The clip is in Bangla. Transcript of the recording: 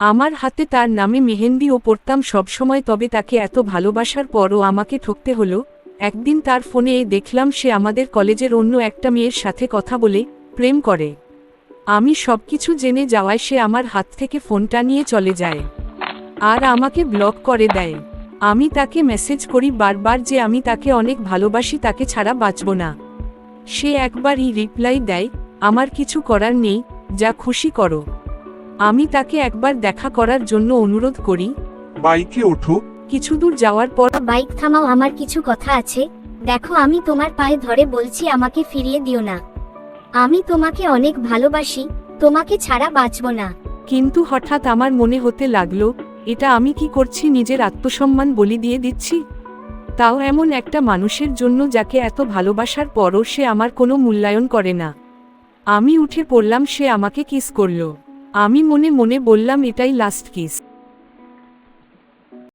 আমার হাতে তার নামে মেহেন্দিও পড়তাম সবসময় তবে তাকে এত ভালোবাসার পরও আমাকে ঠকতে হলো। একদিন তার ফোনে দেখলাম সে আমাদের কলেজের অন্য একটা মেয়ের সাথে কথা বলে, প্রেম করে। আমি সব কিছু জেনে যাওয়ায় সে আমার হাত থেকে ফোনটা নিয়ে চলে যায়। আর আমাকে ব্লক করে দেয়। আমি তাকে মেসেজ করি বারবার যে আমি তাকে অনেক ভালোবাসি, তাকে ছাড়া বাঁচব না। সে একবারই রিপ্লাই দেয়, আমার কিছু করার নেই, যা খুশি করো। আমি তাকে একবার দেখা করার জন্য অনুরোধ করি। বাইকে ওঠো কিছু দূর যাওয়ার পর বাইক থামাও আমার কিছু কথা আছে। দেখো আমি তোমার পায়ে ধরে বলছি আমাকে ফিরিয়ে দিও না। আমি তোমাকে অনেক ভালোবাসি তোমাকে ছাড়া বাঁচব না। কিন্তু হঠাৎ আমার মনে হতে লাগল এটা আমি কি করছি নিজের আত্মসম্মান বলি দিয়ে দিচ্ছি? তাও এমন একটা মানুষের জন্য যাকে এত ভালোবাসার পরও সে আমার কোনো মূল্যায়ন করে না। আমি উঠে পড়লাম সে আমাকে কিস করল। আমি মনে মনে বললাম এটাই লাস্ট কিস